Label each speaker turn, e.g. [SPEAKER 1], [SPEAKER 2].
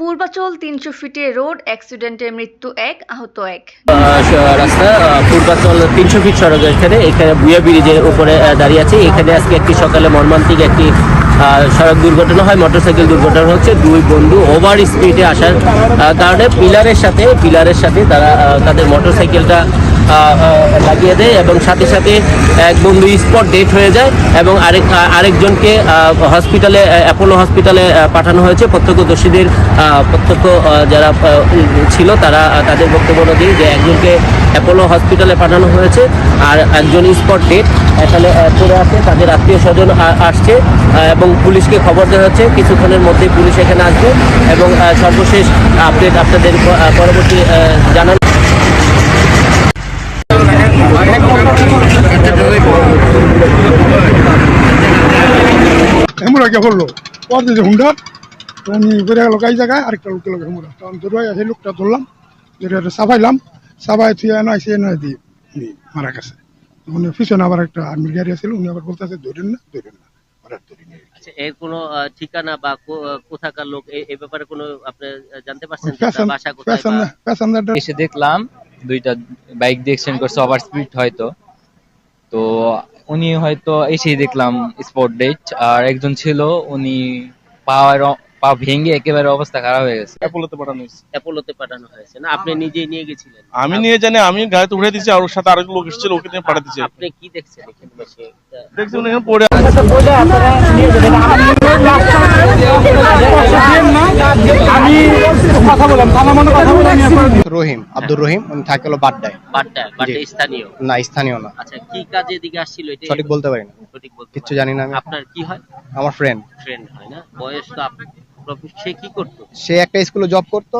[SPEAKER 1] পূর্বাচল তিনশো ফিটে রোড, অ্যাক্সিডেন্টে মৃত্যু এক, আহত এক।
[SPEAKER 2] রাস্তা পূর্বাচল তিনশো ফিট সড়কের এখানে এখানে বুয়া ব্রিজের উপরে দাঁড়িয়ে আছে। এখানে আজকে একটি সকালে মর্মান্তিক একটি সড়ক দুর্ঘটনা হয়, মোটরসাইকেল দুর্ঘটনা হচ্ছে। দুই বন্ধু ওভার স্পিডে আসার কারণে পিলারের সাথে পিলারের সাথে তারা তাদের মোটরসাইকেলটা লাগিয়ে দেয় এবং সাথে সাথে এক বন্ধু স্পট ডেট হয়ে যায় এবং আরেক আরেকজনকে হসপিটালে অ্যাপোলো হসপিটালে পাঠানো হয়েছে। প্রত্যক্ষদর্শীদের প্রত্যক্ষ যারা ছিল তারা তাদের বক্তব্য অনুযায়ী যে একজনকে অ্যাপোলো হসপিটালে পাঠানো হয়েছে আর একজন স্পট ডেট এখানে পড়ে আছে। তাদের আত্মীয় স্বজন আসছে এবং পুলিশকে খবর দেওয়া হচ্ছে। কিছুক্ষণের মধ্যেই পুলিশ এখানে আসবে এবং সর্বশেষ আপডেট আপনাদের পরবর্তী জানানো
[SPEAKER 3] হেমুরা কে বলল পর দিয়েছে হুন্ডা আমি বেড়ে গেল কাই জায়গায় আরেকটা লোক গেল হেমুরা। তখন ধরে আছে লোকটা ধরলাম ধরে সাফাইলাম সাফাই থুয়ে এনে আইসে এনে দিয়ে উনি মারা গেছে। মানে পিছনে আবার একটা আর্মির গাড়ি আছিল উনি আবার বলতেছে ধরেন না ধরেন না ওরা
[SPEAKER 2] আচ্ছা এর কোনো ঠিকানা বা কো- কোথাকার লোক এ- এ ব্যাপারে কোনো আপনি জানতে পারছেন যে বাসা কোথায়
[SPEAKER 3] প্যাসেঞ্জারটা
[SPEAKER 4] এসে দেখলাম দুইটা বাইক দিয়ে অ্যাক্সিডেন্ট করছে ওভার স্পিড হয়তো। তো উনি হয়তো এসেই দেখলাম স্পট ডেট আর একজন ছিল উনি পাওয়ার পা ভেঙে একেবারে অবস্থা খারাপ হয়ে গেছে।
[SPEAKER 5] অ্যাপোলোতে পাঠানো হয়েছে।
[SPEAKER 2] অ্যাপোলোতে পাঠানো হয়েছে। না আপনি নিজেই নিয়ে গেছিলেন?
[SPEAKER 5] আমি নিয়ে জানি আমি গাড়িতে উঠে দিয়েছি আর ওর সাথে আরেক লোক এসেছিল ওকে নিয়ে পাঠা দিয়েছে
[SPEAKER 2] আপনি কি দেখছেন এখানে? বসে
[SPEAKER 5] দেখছেন উনি এখানে পড়ে
[SPEAKER 6] রহিম আব্দুর রহিম উনি থাকে হলো বাড্ডায়।
[SPEAKER 2] বাড্ডা বাড্ডা স্থানীয়?
[SPEAKER 6] না স্থানীয় না।
[SPEAKER 2] আচ্ছা কি কাজে এদিকে আসছিল এটা?
[SPEAKER 6] সঠিক বলতে পারি না।
[SPEAKER 2] সঠিক বলতে পারেন
[SPEAKER 6] জানি না আমি।
[SPEAKER 2] আপনার কি হয়?
[SPEAKER 6] আমার ফ্রেন্ড
[SPEAKER 2] ফ্রেন্ড হয় না? বয়স তো সে কি করতো?
[SPEAKER 6] সে একটা স্কুলে জব করতো।